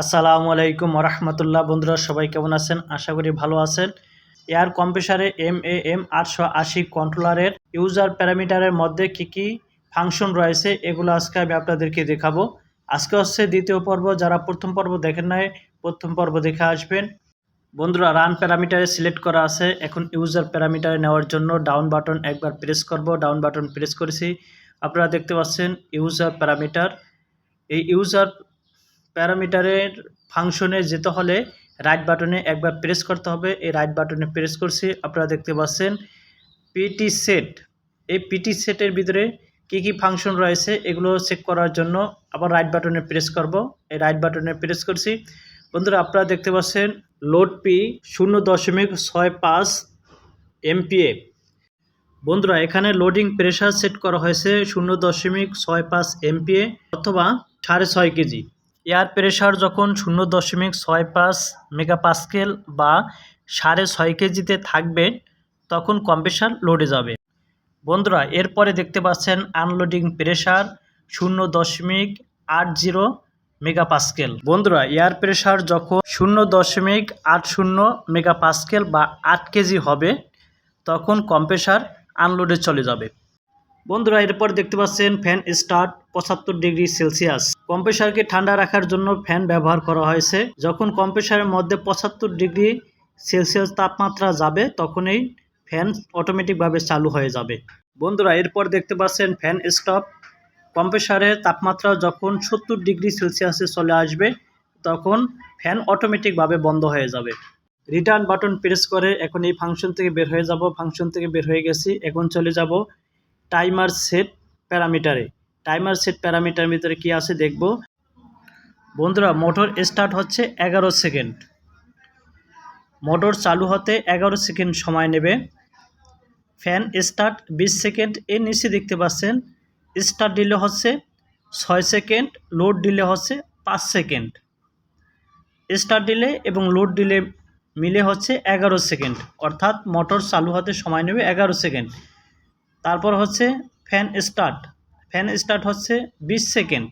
আসসালামু আলাইকুম রহমতুল্লাহ বন্ধুরা, সবাই কেমন আছেন? আশা করি ভালো আছেন। এয়ার কম্প্রেসারে এম এ এম আটশো আশি কন্ট্রোলারের ইউজার প্যারামিটারের মধ্যে কি কি ফাংশন রয়েছে, এগুলো আজকে আমি আপনাদেরকে দেখাবো। আজকে হচ্ছে দ্বিতীয় পর্ব। যারা প্রথম পর্ব দেখেন নাই, প্রথম পর্ব দেখে আসবেন। বন্ধুরা রান প্যারামিটারে সিলেক্ট করা আছে। এখন ইউজার প্যারামিটারে নেওয়ার জন্য ডাউন বাটন একবার প্রেস করব। ডাউন বাটন প্রেস করেছি। আপনারা দেখতে পাচ্ছেন ইউজার প্যারামিটার এই ইউজার প্যারামিটারের ফাংশনে যেতে হলে রাইট বাটনে একবার প্রেস করতে হবে। এই রাইট বাটনে প্রেস করছি, আপনারা দেখতে পাচ্ছেন পিটি সেট এই পিটি সেটের ভিতরে কি কি ফাংশন রয়েছে, এগুলো চেক করার জন্য আবার রাইট বাটনে প্রেস করব। এই রাইট বাটনে প্রেস করছি। বন্ধুরা, আপনারা দেখতে পাচ্ছেন লোড পি শূন্য দশমিক ছয় পাঁচ এমপিএ বন্ধুরা, এখানে লোডিং প্রেশার সেট করা হয়েছে শূন্য দশমিক ছয় পাঁচ এমপিএ অথবা সাড়ে ছয় কেজি। এয়ার প্রেশার যখন শূন্য দশমিক ছয় পাঁচ মেগাপাস্কেল বা সাড়ে ছয় কেজিতে থাকবে, তখন কম্প্রেসার লোডে যাবে। বন্ধুরা, এরপরে দেখতে পাচ্ছেন আনলোডিং প্রেশার শূন্য দশমিক আট জিরো মেগাপাস্কেল। বন্ধুরা, এয়ার প্রেশার যখন শূন্য দশমিক আট শূন্য মেগাপাস্কেল বা আট কেজি হবে, তখন কম্প্রেসার আনলোডে চলে যাবে। বন্ধুরা, এরপর দেখতে পাচ্ছেন ফ্যান স্টার্ট পঁচাত্তর ডিগ্রি সেলসিয়াস। কম্প্রেসারকে ঠান্ডা রাখার জন্য ফ্যান ব্যবহার করা হয়েছে। যখন কম্প্রেসারের মধ্যে পঁচাত্তর ডিগ্রি সেলসিয়াস তাপমাত্রা যাবে, তখনই ফ্যান অটোমেটিকভাবে চালু হয়ে যাবে। বন্ধুরা, এরপর দেখতে পাচ্ছেন ফ্যান স্টপ। কম্প্রেসারের তাপমাত্রা যখন সত্তর ডিগ্রি সেলসিয়াসে চলে আসবে, তখন ফ্যান অটোমেটিকভাবে বন্ধ হয়ে যাবে। রিটার্ন বাটন প্রেস করে, এখন এই ফাংশন থেকে বের হয়ে যাব, ফাংশন থেকে বের হয়ে গেছি, এখন চলে যাব টাইমার সেট প্যারামিটারে। টাইমার সেট প্যারামিটার ভিতরে কি আছে দেখব। বন্ধুরা, মোটর স্টার্ট হচ্ছে এগারো সেকেন্ড। মোটর চালু হতে এগারো সেকেন্ড সময় নেবে। ফ্যান স্টার্ট বিশ সেকেন্ড, এর নিচে দেখতে পাচ্ছেন, স্টার্ট দিলে হচ্ছে ছয় সেকেন্ড, লোড দিলে হচ্ছে পাঁচ সেকেন্ড। স্টার্ট দিলে এবং লোড দিলে মিলে হচ্ছে এগারো সেকেন্ড, অর্থাৎ মোটর চালু হতে সময় নেবে এগারো সেকেন্ড। তারপর হচ্ছে ফ্যান স্টার্ট। ফ্যান স্টার্ট হচ্ছে বিশ সেকেন্ড।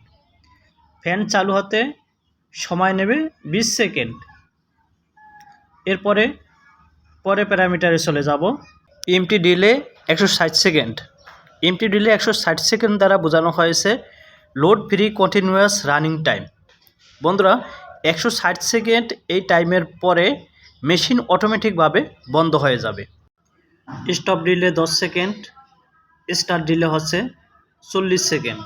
ফ্যান চালু হতে সময় নেবে বিশ সেকেন্ড। এরপরে পরে প্যারামিটারে চলে যাব। এমটি ডিলে একশো ষাট সেকেন্ড। এমটি ডিলে একশো ষাট সেকেন্ড দ্বারা বোঝানো হয়েছে load free continuous running time. বন্ধুরা, একশো ষাট সেকেন্ড এই টাইমের পরে মেশিন অটোমেটিকভাবে বন্ধ হয়ে যাবে। স্টপ ডিলে দশ সেকেন্ড, স্টার্ট দিলে হচ্ছে চল্লিশ সেকেন্ড।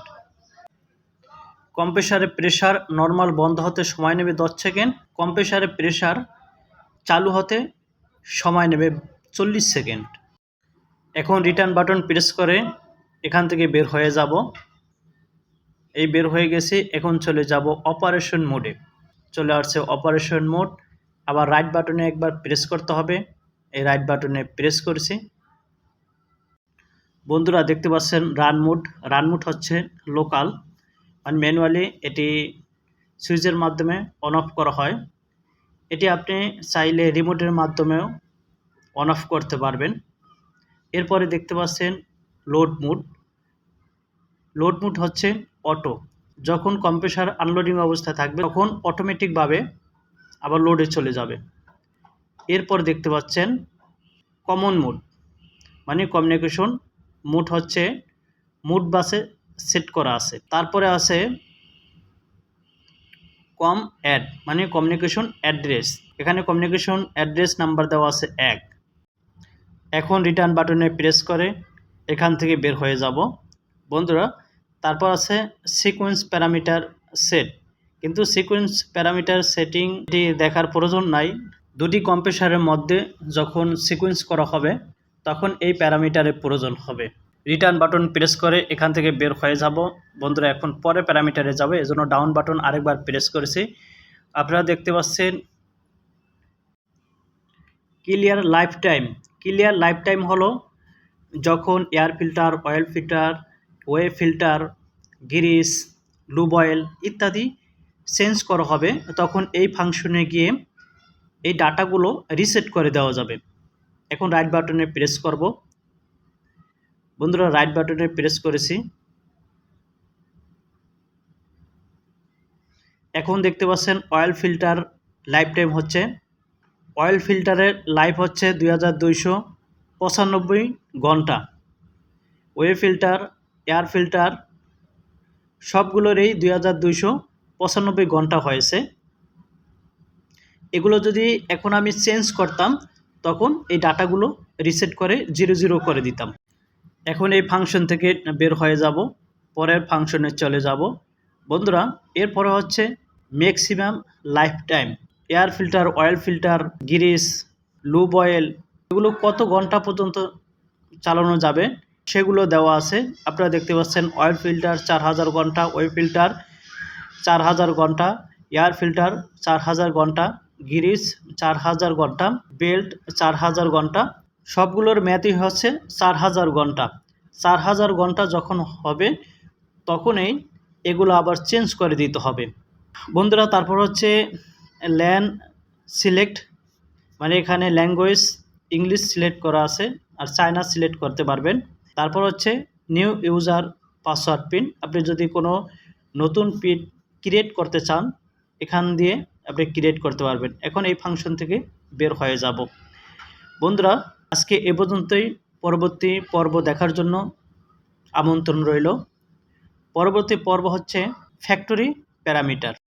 কম্প্রেসারের প্রেশার নর্মাল বন্ধ হতে সময় নেবে দশ সেকেন্ড কম্প্রেসারের প্রেশার চালু হতে সময় নেবে চল্লিশ সেকেন্ড। এখন রিটার্ন বাটন প্রেস করে এখান থেকে বের হয়ে যাব। এই বের হয়ে গেছি, এখন চলে যাব অপারেশন মোডে চলে আসছে অপারেশন মোড আবার রাইট বাটনে একবার প্রেস করতে হবে। এই রাইট বাটনে প্রেস করছি। বন্ধুরা দেখতে পাচ্ছেন রান মুড রান মুড হচ্ছে লোকাল মানে ম্যানুয়ালি এটি সুইচের মাধ্যমে অন অফ করা হয়। এটি আপনি চাইলে রিমোটের মাধ্যমেও অন অফ করতে পারবেন। এরপরে দেখতে পাচ্ছেন লোড মুড লোড মুড হচ্ছে অটো যখন কম্প্রেসার আনলোডিং অবস্থায় থাকবে, তখন অটোমেটিকভাবে আবার লোডে চলে যাবে। এরপর দেখতে পাচ্ছেন কমন মুড মানে কমিউনিকেশন মুড হচ্ছে মুড বাসে সেট করা আছে। তারপরে আছে কম অ্যাড মানে কমিউনিকেশন অ্যাড্রেস এখানে কমিউনিকেশন অ্যাড্রেস নাম্বার দেওয়া আছে এক। এখন রিটার্ন বাটনে প্রেস করে, এখান থেকে বের হয়ে যাব। বন্ধুরা, তারপর আছে সিকোয়েন্স প্যারামিটার সেট কিন্তু সিকোয়েন্স প্যারামিটার সেটিংটি দেখার প্রয়োজন নাই। দুটি কম্প্রেসারের মধ্যে যখন সিকোয়েন্স করা হবে তখন এই প্যারামিটারের প্রয়োজন হবে। রিটার্ন বাটন প্রেস করে এখান থেকে বের হয়ে যাব। বন্ধুরা, এখন পরে প্যারামিটারে যাবে, এজন্য ডাউন বাটন আরেকবার প্রেস করেছি। আপনারা দেখতে পাচ্ছেন clear life time clear life time হলো যখন air filter oil filter way filter grease lube oil ইত্যাদি চেঞ্জ করা হবে। তখন এই ফাংশনে গিয়ে এই ডাটাগুলো রিসেট করে দেওয়া যাবে। এখন রাইট বাটনে প্রেস করব। বন্ধুরা রাইট বাটনে প্রেস করেছি। এখন দেখতে পাচ্ছেন অয়েল ফিল্টার লাইফ টাইম হচ্ছে। অয়েল ফিল্টারের লাইফ হচ্ছে দুই হাজার দুইশো পঁচানব্বই ঘণ্টা। ওয়ে ফিল্টার এয়ার ফিল্টার সবগুলোরই দুই হাজার দুইশো পঁচানব্বই ঘণ্টা হয়েছে। এগুলো যদি এখন আমি চেঞ্জ করতাম তখন এই ডাটাগুলো রিসেট করে জিরো জিরো করে দিতাম। এখন এই ফাংশন থেকে বের হয়ে যাব, পরের ফাংশনে চলে যাব। বন্ধুরা, এরপরে হচ্ছে maximum life time air filter oil filter grease lube oil এগুলো কত ঘণ্টা পর্যন্ত চালানো যাবে সেগুলো দেওয়া আছে। আপনারা দেখতে পাচ্ছেন অয়েল ফিল্টার চার হাজার ঘণ্টা ওয়েব ফিল্টার চার হাজার ঘণ্টা এয়ার ফিল্টার চার হাজার ঘণ্টা। গিরিস চার হাজার ঘণ্টা, বেল্ট চার হাজার ঘণ্টা, সবগুলোর মেয়াদই হচ্ছে চার হাজার ঘণ্টা। চার হাজার ঘণ্টা যখন হবে, তখনই এগুলো আবার চেঞ্জ করে দিতে হবে। বন্ধুরা, তারপর হচ্ছে ল্যান সিলেক্ট মানে এখানে ল্যাঙ্গুয়েজ ইংলিশ সিলেক্ট করা আছে আর চায়না সিলেক্ট করতে পারবেন। তারপর হচ্ছে নিউ ইউজার পাসওয়ার্ড পিন। আপনি যদি কোনো নতুন পিন ক্রিয়েট করতে চান, এখান দিয়ে আপনি ক্রিয়েট করতে পারবেন। এখন এই ফাংশন থেকে বের হয়ে যাব। বন্ধুরা, আজকে এ পর্যন্তই। পরবর্তী পর্ব দেখার জন্য আমন্ত্রণ রইল। পরবর্তী পর্ব হচ্ছে ফ্যাক্টরি প্যারামিটার